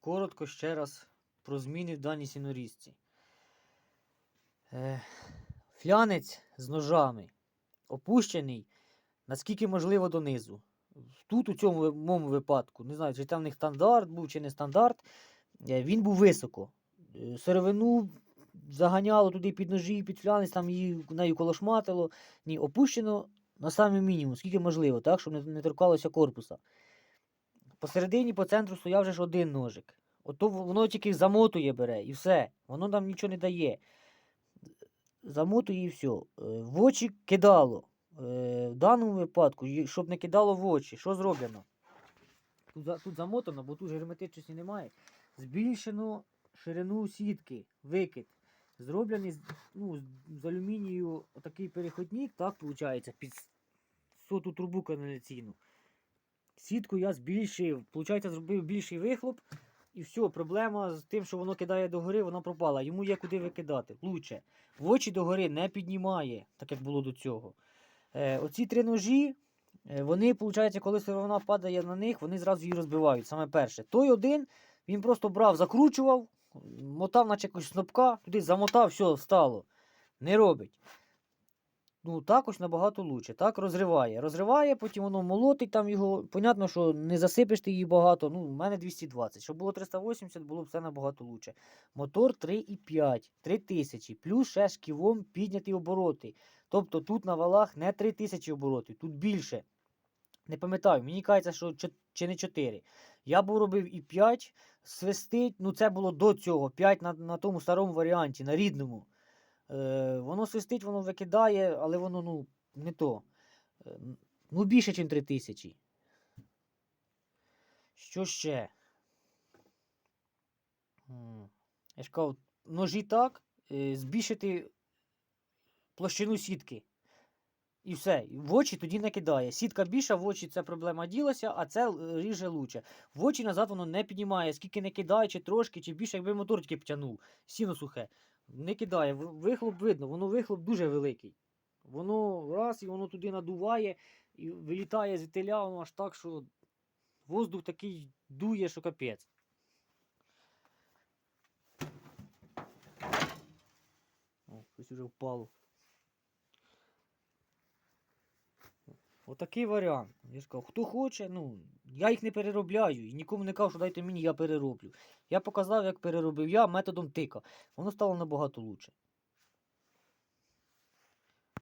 коротко ще раз про зміни в даній сінорізці. Е, флянець з ножами опущений наскільки можливо донизу. Тут, у цьому моєму випадку, не знаю, чи там в них стандарт був, чи не стандарт, е, він був високо. Е, Сировину заганяло туди під ножі, під флянець, там її нею колошматило. Ні, опущено на самий мінімум, скільки можливо, так, щоб не, торкалося корпуса. Посередині, по центру стояв вже ж один ножик. Ото воно тільки замотує бере і все. Воно нам нічого не дає. Замотує і все. Е, В очі кидало. Е, В даному випадку, щоб не кидало в очі, що зроблено? Тут, тут замотано, бо тут герметичності немає. Збільшено ширину сітки, викид. Зроблений ну, з- алюмінію отакий переходник, так виходить, під соту трубу каналізаційну. Сітку я збільшив, виходить, зробив більший вихлоп, і все, проблема з тим, що воно кидає догори, вона пропала. Йому є куди викидати. Лучше. В очі догори не піднімає, так як було до цього. Е, оці три ножі, е, вони, виходить, коли сировина падає на них, вони зразу її розбивають. Саме перше. Той один, він просто брав, закручував, мотав, наче якось снопка, туди замотав, все, стало. Не робить. Ну, також набагато лучше. Так, розриває. Розриває, потім воно молотить там його. Понятно, що не засипеш ти її багато. Ну, у мене 220. Щоб було 380, було б все набагато лучше. Мотор 3,5, 3000, плюс ще шківом підняті обороти. Тобто тут на валах не 3000 оборотів, тут більше. Не пам'ятаю, мені кажеться, що чи не 4. Я був робив і 5, свистить, ну це було до цього, 5 на, на тому старому варіанті, на рідному. Е, воно свистить, воно викидає, але воно ну, не то. Е, ну, більше, ніж 3000. Що ще? Я ж кажу, ножі так, е, збільшити площину сітки. І все. В очі тоді не кидає. Сітка більша, в очі ця проблема ділася, а це ріже лучше. В очі назад воно не піднімає, скільки не кидає, чи трошки, чи більше, якби мотор тільки потягнув. Сіно сухе. Не кидає. Вихлоп видно, воно вихлоп дуже великий. Воно раз і воно туди надуває, і вилітає з вітиля, воно аж так, що воздух такий дує, що капець. О, щось уже впало. Отакий варіант. Я ж кажу, хто хоче, ну, я їх не переробляю і нікому не кажу, що дайте мені, я перероблю. Я показав, як переробив я методом тика. Воно стало набагато лучше.